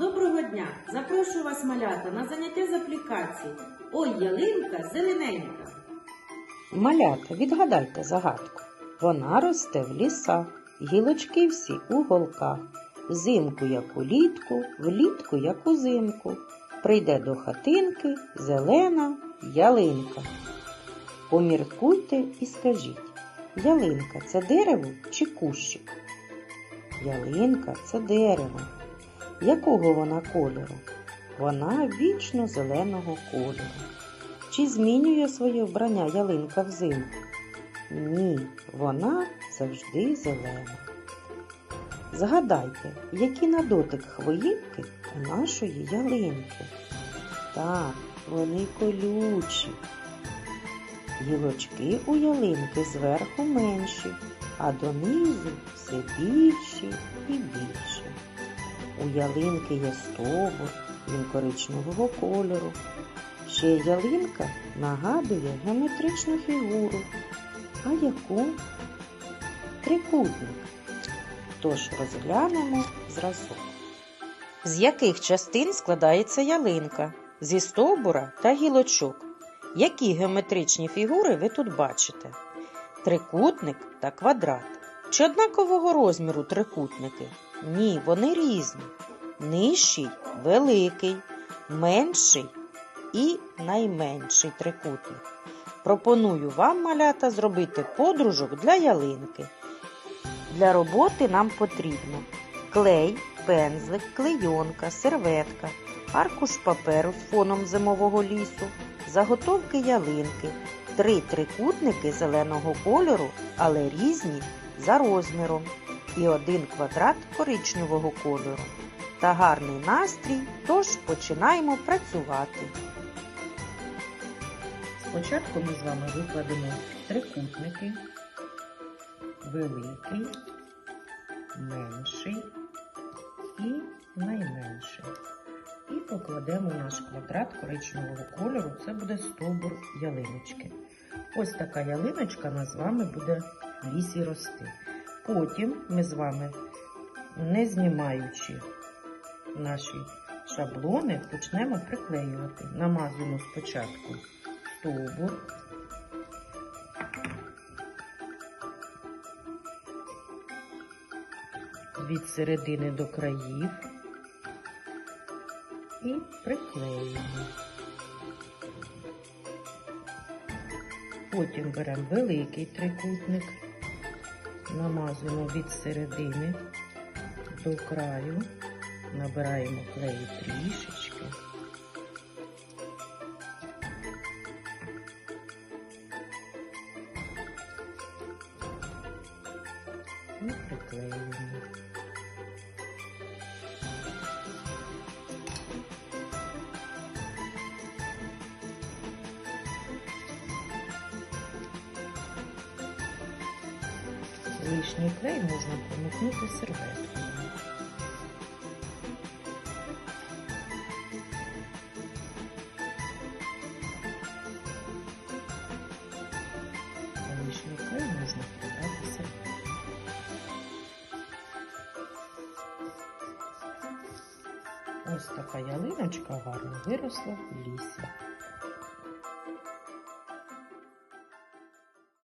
Доброго дня! Запрошую вас, малята, на заняття з аплікації. Ой, ялинка зелененька. Малята, відгадайте загадку. Вона росте в лісах, гілочки всі у голках. Зимку, як улітку, влітку, як узимку. Прийде до хатинки зелена ялинка. Поміркуйте і скажіть, ялинка це дерево чи кущик? Ялинка це дерево. Якого вона кольору? Вона вічно зеленого кольору. Чи змінює своє вбрання ялинка взимку? Ні, вона завжди зелена. Згадайте, які на дотик хвоїнки у нашої ялинки. Так, вони колючі. Гілочки у ялинки зверху менші, а донизу все більші і більші. У ялинки є стовбур, він коричневого кольору. Ще ялинка нагадує геометричну фігуру. А яку? Трикутник. Тож розглянемо зразок. З яких частин складається ялинка? Зі стовбура та гілочок. Які геометричні фігури ви тут бачите? Трикутник та квадрат. Чи однакового розміру трикутники? Ні, вони різні. Нижчий великий, менший і найменший трикутник. Пропоную вам, малята, зробити подружок для ялинки. Для роботи нам потрібно клей, пензлик, клейонка, серветка, аркуш паперу з фоном зимового лісу, заготовки ялинки, три трикутники зеленого кольору, але різні за розміром, і один квадрат коричневого кольору. Та гарний настрій, тож починаємо працювати. Спочатку ми з вами викладемо трикутники, великий, менший і найменший. І покладемо наш квадрат коричневого кольору. Це буде стовбур ялиночки. Ось така ялиночка у з вами буде в лісі рости. Потім ми з вами, не знімаючи наші шаблони, почнемо приклеювати. Намазуємо спочатку стовбур. Від середини до країв і приклеюємо. Потім беремо великий трикутник, намазуємо від середини до краю, набираємо клею трішечки. і приклеюємо. Лишній клей можна промокнути серветкою. Лишній клей можна подати серветкою. Ось така ялиночка гарно виросла в лісі.